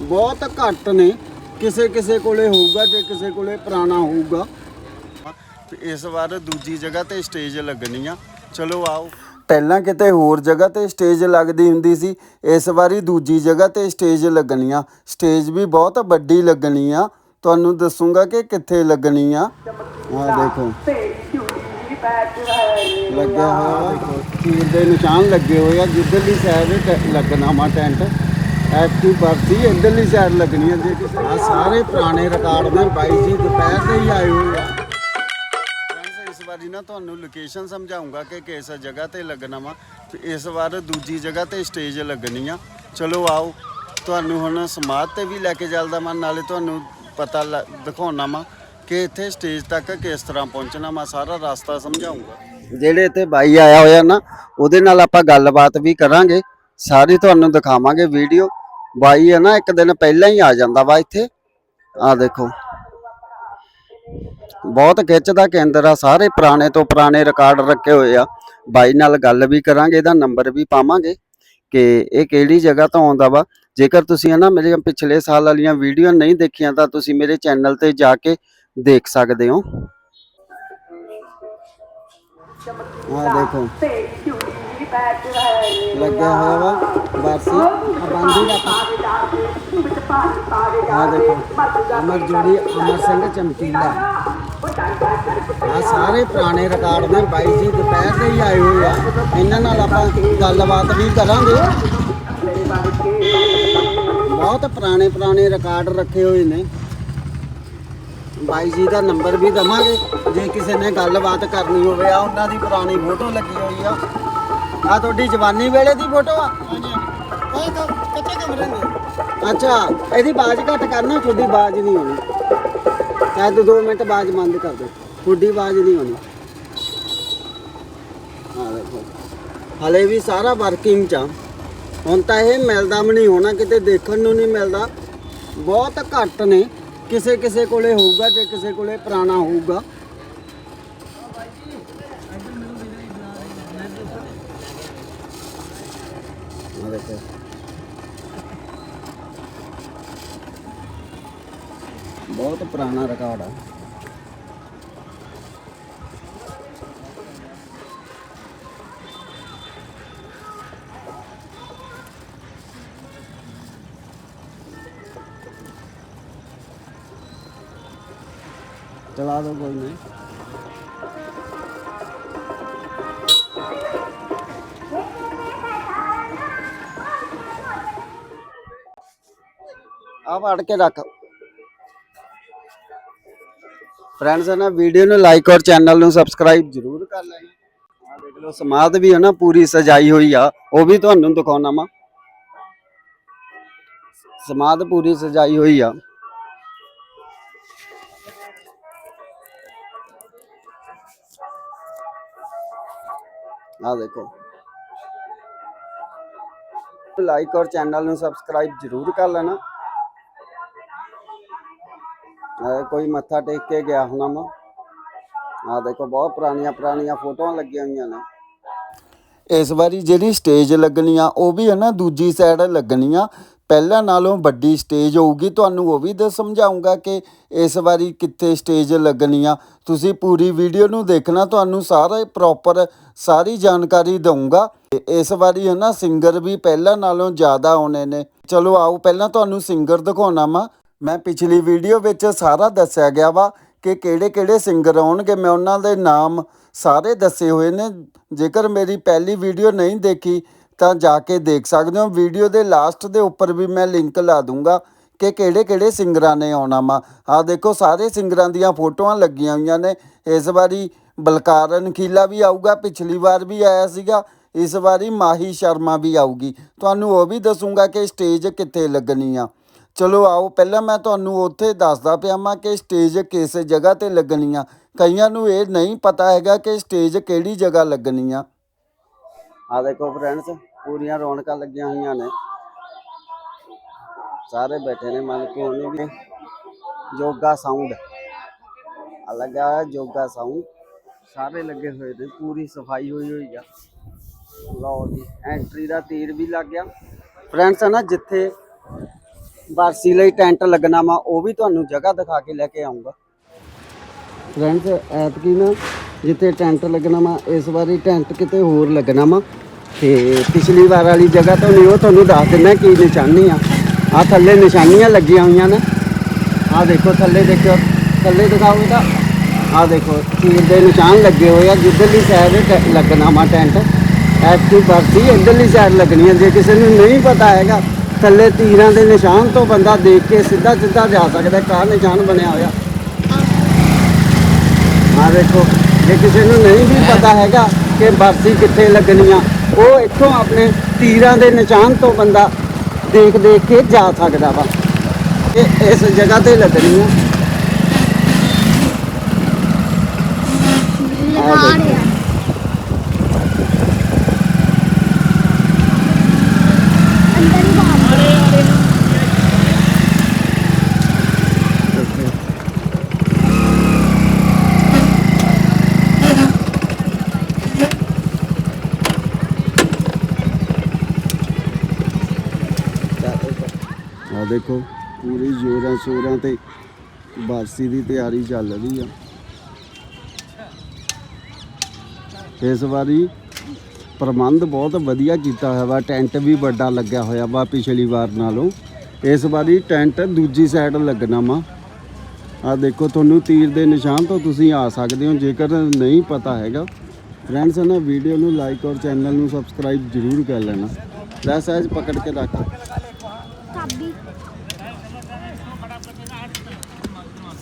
ਬਹੁਤ ਘੱਟ ਨੇ। ਕਿਸੇ ਕਿਸੇ ਕੋਲੇ ਹੋਊਗਾ ਜੇ ਕਿਸੇ ਕੋਲੇ ਪੁਰਾਣਾ ਹੋਊਗਾ। ਇਸ ਵਾਰ ਦੂਜੀ ਜਗ੍ਹਾ ਤੇ ਸਟੇਜ ਲੱਗਣੀ ਆ ਚਲੋ ਆਓ। ਪਹਿਲਾਂ ਕਿਤੇ ਹੋਰ ਜਗ੍ਹਾ ਤੇ ਸਟੇਜ ਲੱਗਦੀ ਹੁੰਦੀ ਸੀ ਇਸ ਵਾਰੀ ਦੂਜੀ ਜਗ੍ਹਾ ਤੇ ਸਟੇਜ ਲੱਗਣੀ ਆ ਸਟੇਜ ਵੀ ਬਹੁਤ ਵੱਡੀ ਲੱਗਣੀ ਆ ਤੁਹਾਨੂੰ ਦੱਸੂਗਾ ਕਿ ਕਿੱਥੇ ਲੱਗਣੀ ਆ ਆਹ ਦੇਖੋ। ਲੱਗਿਆ ਹੋਇਆ। ਵਾ। ਤੀਰ ਦੇ ਨਿਸ਼ਾਨ ਲੱਗੇ ਹੋਏ ਆ। ਜਿੱਧਰਲੀ ਸਾਈਡ ਲੱਗਣਾ ਵਾ ਟੈਂਟ ਐਕਟੀ ਵਰਤੀ ਇੱਧਰਲੀ ਸਾਈਡ ਲੱਗਣੀ ਜੇ ਕਿਸੇ ਆ ਸਾਰੇ ਪੁਰਾਣੇ ਰਿਕਾਰਡ ਨੇ ਬਾਈ ਜੀ ਦੁਪਹਿਰ ਦੇ ਹੀ ਆਏ ਹੋਏ ਆ। ਇਸ ਵਾਰੀ ਨਾ ਤੁਹਾਨੂੰ ਲੋਕੇਸ਼ਨ ਸਮਝਾਉਂਗਾ ਕਿ ਕਿਸ ਜਗ੍ਹਾ ਤੇ ਲੱਗਣਾ ਵਾ। ਇਸ ਵਾਰ ਦੂਜੀ ਜਗ੍ਹਾ ਤੇ ਸਟੇਜ ਲੱਗਣੀ ਆ। ਚਲੋ ਆਓ ਤੁਹਾਨੂੰ ਹੁਣ ਸਮਾਧ ਤੇ ਵੀ ਲੈ ਕੇ ਚੱਲਦਾ ਮੈਂ ਨਾਲੇ ਤੁਹਾਨੂੰ ਪਤਾ ਦਿਖਾਉਣਾ ਵਾ ਕਿ ਇੱਥੇ ਸਟੇਜ ਤੱਕ ਕਿਸ ਤਰ੍ਹਾਂ ਪਹੁੰਚਣਾ ਮੈਂ ਸਾਰਾ ਰਸਤਾ ਸਮਝਾਉਂਗਾ। ਜਿਹੜੇ ਇੱਥੇ ਬਾਈ ਆਇਆ ਹੋਇਆ ਨਾ ਉਹਦੇ ਨਾਲ ਆਪਾਂ ਗੱਲਬਾਤ ਵੀ ਕਰਾਂਗੇ। ਸਾਰੀ ਤੁਹਾਨੂੰ ਦਿਖਾਵਾਂਗੇ ਵੀਡੀਓ ਬਾਈ ਹੈ ਨਾ, ਇੱਕ ਦਿਨ ਪਹਿਲਾਂ ਹੀ ਆ ਜਾਂਦਾ ਵਾ ਇੱਥੇ। ਆ ਦੇਖੋ। ਬਹੁਤ ਖਿੱਚ ਦਾ ਕੇਂਦਰ ਆ, ਸਾਰੇ ਪੁਰਾਣੇ ਤੋਂ ਪੁਰਾਣੇ ਰਿਕਾਰਡ ਰੱਖੇ ਹੋਏ ਆ। ਬਾਈ ਨਾਲ ਗੱਲ ਵੀ ਕਰਾਂਗੇ, ਇਹਦਾ ਨੰਬਰ ਵੀ ਪਾਵਾਂਗੇ ਕਿ ਇਹ ਕਿਹੜੀ ਜਗ੍ਹਾ ਤੋਂ ਆਉਂਦਾ ਵਾ। ਜੇਕਰ ਤੁਸੀਂ ਹੈ ਨਾ ਮੇਰੇ ਪਿਛਲੇ ਸਾਲ ਵਾਲੀਆਂ ਵੀਡੀਓ ਨਹੀਂ ਦੇਖੀਆਂ, ਤਾਂ ਤੁਸੀਂ ਮੇਰੇ ਚੈਨਲ ਤੇ ਜਾ ਕੇ ਦੇਖ ਸਕਦੇ ਹੋ। ਆ ਦੇਖੋ। ਲੱਗਿਆ ਹੋਇਆ ਵਾ ਬਾਰਸੀ ਆ ਦਾ ਆ ਦੇਖੋ, ਅਮਰ ਜੋੜੀ ਅਮਰ ਸਿੰਘ ਚਮਕੀਲਾ। ਆ ਸਾਰੇ ਪੁਰਾਣੇ ਰਿਕਾਰਡ ਨੇ, ਬਾਈ ਜੀ ਦੁਪਹਿਰ ਦੇ ਹੀ ਆਏ ਹੋਏ ਆ। ਇਹਨਾਂ ਨਾਲ ਆਪਾਂ ਗੱਲਬਾਤ ਵੀ ਕਰਾਂਗੇ। ਬਹੁਤ ਪੁਰਾਣੇ ਪੁਰਾਣੇ ਰਿਕਾਰਡ ਰੱਖੇ ਹੋਏ ਨੇ। ਬਾਈ ਜੀ ਦਾ ਨੰਬਰ ਵੀ ਦਵਾਂਗੇ। ਜੇ ਕਿਸੇ ਨੇ ਗੱਲਬਾਤ ਕਰਨੀ ਹੋਵੇ ਆ ਉਹਨਾਂ ਦੀ ਪੁਰਾਣੀ ਫੋਟੋ ਲੱਗੀ ਹੋਈ ਆ। ਆ ਤੁਹਾਡੀ ਜਵਾਨੀ ਵੇਲੇ ਦੀ ਫੋਟੋ ਆ। ਕੱਚੇ ਕਮਰੇ ਨੇ। ਅੱਛਾ ਇਹਦੀ ਬਾਜ਼ ਘੱਟ ਕਰਨਾ ਤੁਹਾਡੀ ਬਾਜ਼ ਨਹੀਂ ਹੋਣੀ। ਤੂੰ 2 ਮਿੰਟ ਬਾਜ਼ ਬੰਦ ਕਰ ਦੇ। ਤੁਹਾਡੀ ਬਾਜ਼ ਨਹੀਂ ਹੋਣੀ। ਆ ਦੇਖੋ। ਹਲੇ ਵੀ ਸਾਰਾ ਵਰਕਿੰਗ ਚ। ਹੁਣ ਤਾਂ ਇਹ ਮਿਲਦਾ ਵੀ ਨਹੀਂ ਹੋਣਾ ਕਿਤੇ ਦੇਖਣ ਨੂੰ ਨਹੀਂ ਮਿਲਦਾ। ਬਹੁਤ ਘੱਟ ਨੇ। ਕਿਸੇ ਕਿਸੇ ਕੋਲੇ ਹੋਊਗਾ ਜੇ ਕਿਸੇ ਕੋਲੇ ਪੁਰਾਣਾ ਹੋਊਗਾ। ਆ ਦੇਖੋ। ਬਹੁਤ ਪੁਰਾਣਾ ਰਿਕਾਰਡ ਆ। ਚਲਾ ਦੋ ਕੋਈ ਨਹੀਂ। ਆ ਫੜ ਕੇ ਰੱਖ। ਫਰੈਂਡਸ ਨਾ ਵੀਡੀਓ ਨੂੰ ਲਾਈਕ ਔਰ ਚੈਨਲ ਨੂੰ ਸਬਸਕ੍ਰਾਈਬ ਜ਼ਰੂਰ ਕਰ ਲੈਣਾ। ਆ ਦੇਖ ਲਓ, ਸਮਾਧ ਵੀ ਹੈ ਨਾ ਪੂਰੀ ਸਜਾਈ ਹੋਈ ਆ, ਉਹ ਵੀ ਤੁਹਾਨੂੰ ਦਿਖਾਉਣਾ ਵਾ। ਸਮਾਧ ਪੂਰੀ ਸਜਾਈ ਹੋਈ ਆ। ਆ ਦੇਖੋ। ਲਾਈਕ ਔਰ ਚੈਨਲ ਨੂੰ ਸਬਸਕ੍ਰਾਈਬ ਜ਼ਰੂਰ ਕਰ ਲੈਣਾ। ਕੋਈ ਮੱਥਾ ਟੇਕ ਕੇ ਗਿਆ ਹੋਣਾ ਮੈਂ ਆ ਦੇਖੋ, ਬਹੁਤ ਪੁਰਾਣੀਆਂ ਪੁਰਾਣੀਆਂ ਫੋਟੋਆਂ ਲੱਗੀਆਂ ਹੋਈਆਂ ਨੇ। ਇਸ ਵਾਰੀ ਜਿਹੜੀ ਸਟੇਜ ਲੱਗਣੀ ਆ, ਉਹ ਵੀ ਹੈ ਨਾ, ਦੂਜੀ ਸਾਈਡ ਲੱਗਣੀ ਆ। ਪਹਿਲਾਂ ਨਾਲੋਂ ਵੱਡੀ ਸਟੇਜ ਹੋਊਗੀ, ਤੁਹਾਨੂੰ ਉਹ ਵੀ ਦੱਸ ਸਮਝਾਉਂਗਾ ਕਿ ਇਸ ਵਾਰੀ ਕਿੱਥੇ ਸਟੇਜ ਲੱਗਣੀ ਆ। ਤੁਸੀਂ ਪੂਰੀ ਵੀਡੀਓ ਨੂੰ ਦੇਖਣਾ, ਤੁਹਾਨੂੰ ਸਾਰਾ ਪ੍ਰੋਪਰ ਸਾਰੀ ਜਾਣਕਾਰੀ ਦਊਂਗਾ। ਤੇ ਇਸ ਵਾਰੀ ਹੈ ਨਾ ਸਿੰਗਰ ਵੀ ਪਹਿਲਾਂ ਨਾਲੋਂ ਜ਼ਿਆਦਾ ਆਉਣੇ ਨੇ। ਚਲੋ ਆਓ, ਪਹਿਲਾਂ ਤੁਹਾਨੂੰ ਸਿੰਗਰ ਦਿਖਾਉਣਾ ਵਾ। ਮੈਂ ਪਿਛਲੀ ਵੀਡੀਓ ਵਿੱਚ ਸਾਰਾ ਦੱਸਿਆ ਗਿਆ ਵਾ ਕਿ ਕਿਹੜੇ ਕਿਹੜੇ ਸਿੰਗਰ ਆਉਣਗੇ। ਮੈਂ ਉਹਨਾਂ ਦੇ ਨਾਮ ਸਾਰੇ ਦੱਸੇ ਹੋਏ ਨੇ। ਜੇਕਰ ਮੇਰੀ ਪਹਿਲੀ ਵੀਡੀਓ ਨਹੀਂ ਦੇਖੀ, ਤਾਂ ਜਾ ਕੇ ਦੇਖ ਸਕਦੇ ਹੋ। ਵੀਡੀਓ ਦੇ ਲਾਸਟ ਦੇ ਉੱਪਰ ਵੀ ਮੈਂ ਲਿੰਕ ਲਾ ਦੂੰਗਾ ਕਿ ਕਿਹੜੇ ਕਿਹੜੇ ਸਿੰਗਰਾਂ ਨੇ ਆਉਣਾ ਵਾ। ਆ ਦੇਖੋ, ਸਾਰੇ ਸਿੰਗਰਾਂ ਦੀਆਂ ਫੋਟੋਆਂ ਲੱਗੀਆਂ ਹੋਈਆਂ ਨੇ। ਇਸ ਵਾਰੀ ਬਲਕਾਰਨ ਖੀਲਾ ਵੀ ਆਊਗਾ। ਪਿਛਲੀ ਵਾਰ ਵੀ ਆਇਆ ਸੀਗਾ। ਇਸ ਵਾਰੀ ਮਾਹੀ ਸ਼ਰਮਾ ਵੀ ਆਊਗੀ। ਤੁਹਾਨੂੰ ਉਹ ਵੀ ਦੱਸੂਗਾ ਕਿ ਸਟੇਜ ਕਿੱਥੇ ਲੱਗਣੀ ਆ। ਚਲੋ ਆਓ, ਪਹਿਲਾਂ ਮੈਂ ਤੁਹਾਨੂੰ ਉੱਥੇ ਦੱਸਦਾ ਪਿਆ ਮੈਂ ਕਿ ਸਟੇਜ ਕਿਸ ਜਗ੍ਹਾ ਤੇ ਲੱਗਣੀ ਆ ਕਈਆਂ ਨੂੰ ਇਹ ਨਹੀਂ ਪਤਾ ਹੈਗਾ ਕਿ ਸਟੇਜ ਕਿਹੜੀ ਜਗ੍ਹਾ ਲੱਗਣੀ ਆ ਆ ਦੇਖੋ ਫਰੈਂਡਸ ਪੂਰੀਆਂ ਰੌਣਕਾਂ ਲੱਗੀਆਂ ਹੋਈਆਂ ਨੇ। ਸਾਰੇ ਬੈਠੇ ਨੇ, ਮਨ ਕੋ ਵੀ ਯੋਗਾ ਸਾਊਂਡ ਆ ਯੋਗਾ ਸਾਊਂਡ ਸਾਰੇ ਲੱਗੇ ਹੋਏ ਨੇ, ਪੂਰੀ ਸਫ਼ਾਈ ਹੋਈ ਹੋਈ ਆ। ਲਓ ਜੀ ਐਂਟਰੀ ਦਾ ਤੀਰ ਵੀ ਲੱਗ ਗਿਆ। ਫਰੈਂਡਸ ਹੈ ਨਾ, ਜਿੱਥੇ ਵਾਰਸੀ ਲਈ ਟੈਂਟ ਲੱਗਣਾ ਵਾ, ਉਹ ਵੀ ਤੁਹਾਨੂੰ ਜਗ੍ਹਾ ਦਿਖਾ ਕੇ ਲੈ ਕੇ ਆਉਂਗਾ। ਫਰੈਂਡਸ ਐਤਕੀ ਨਾ ਜਿੱਥੇ ਟੈਂਟ ਲੱਗਣਾ ਵਾ, ਇਸ ਵਾਰੀ ਟੈਂਟ ਕਿਤੇ ਹੋਰ ਲੱਗਣਾ ਵਾ। ਤੇ ਪਿਛਲੀ ਵਾਰ ਵਾਲੀ ਜਗ੍ਹਾ ਤੋਂ ਨਹੀਂ, ਉਹ ਤੁਹਾਨੂੰ ਦੱਸ ਦਿੰਦਾ ਕੀ ਨਿਸ਼ਾਨੀ ਆ। ਆ ਥੱਲੇ ਨਿਸ਼ਾਨੀਆਂ ਲੱਗੀਆਂ ਹੋਈਆਂ ਨੇ। ਆ ਦੇਖੋ, ਥੱਲੇ ਦੇਖੋ ਥੱਲੇ ਦਿਖਾਓ ਤਾਂ ਆ ਦੇਖੋ ਤੀਰ ਦੇ ਨਿਸ਼ਾਨ ਲੱਗੇ ਹੋਏ ਆ, ਜਿੱਧਰਲੀ ਸਾਈਡ ਲੱਗਣਾ ਵਾ ਟੈਂਟ। ਐਤਕੀ ਵਰਸੀ ਇੱਧਰਲੀ ਸਾਈਡ ਲੱਗਣੀ ਹੈ ਜੇ ਕਿਸੇ ਨੂੰ ਨਹੀਂ ਪਤਾ ਹੈਗਾ ਥੱਲੇ ਤੀਰਾਂ ਦੇ ਨਿਸ਼ਾਨ ਤੋਂ ਬੰਦਾ ਦੇਖ ਕੇ ਸਿੱਧਾ ਸਿੱਧਾ ਜਾ ਸਕਦਾ ਕਾ ਨਿਸ਼ਾਨ ਬਣਿਆ ਹੋਇਆ। ਆ ਦੇਖੋ ਜੇ ਕਿਸੇ ਨੂੰ ਨਹੀਂ ਵੀ ਪਤਾ ਹੈਗਾ ਕਿ ਬਰਸੀ ਕਿੱਥੇ ਲੱਗਣੀ ਆ ਉਹ ਇੱਥੋਂ ਆਪਣੇ ਤੀਰਾਂ ਦੇ ਨਿਸ਼ਾਨ ਤੋਂ ਬੰਦਾ ਦੇਖ ਦੇਖ ਕੇ ਜਾ ਸਕਦਾ ਵਾ। ਇਹ ਇਸ ਜਗ੍ਹਾ ਤੇ ਲੱਗਣੀ ਆ। ਲਗਾ ਰਿਹਾ। ਆ ਦੇਖੋ, ਪੂਰੀ ਜ਼ੋਰਾਂ ਸ਼ੋਰਾਂ ਤੇ ਬਰਸੀ ਦੀ ਤਿਆਰੀ ਚੱਲ ਰਹੀ ਆ। ਇਸ ਵਾਰੀ ਪ੍ਰਬੰਧ ਬਹੁਤ ਵਧੀਆ ਕੀਤਾ ਹੋਇਆ ਵਾ, ਟੈਂਟ ਵੀ ਵੱਡਾ ਲੱਗਿਆ ਹੋਇਆ ਵਾ ਪਿਛਲੀ ਵਾਰ ਨਾਲੋਂ। ਇਸ ਵਾਰੀ ਟੈਂਟ ਦੂਜੀ ਸਾਈਡ ਲੱਗਣਾ ਵਾ। ਆ ਦੇਖੋ, ਤੁਹਾਨੂੰ ਤੀਰ ਦੇ ਨਿਸ਼ਾਨ ਤੋਂ ਤੁਸੀਂ ਆ ਸਕਦੇ ਹੋ, ਜੇਕਰ ਨਹੀਂ ਪਤਾ ਹੈਗਾ। ਫਰੈਂਡਸ ਨਾ ਵੀਡੀਓ ਨੂੰ ਲਾਈਕ ਔਰ ਚੈਨਲ ਨੂੰ ਸਬਸਕ੍ਰਾਈਬ ਜ਼ਰੂਰ ਕਰ ਲੈਣਾ। ਲੈ ਸਹਿਜ ਪਕੜ ਕੇ ਰੱਖ।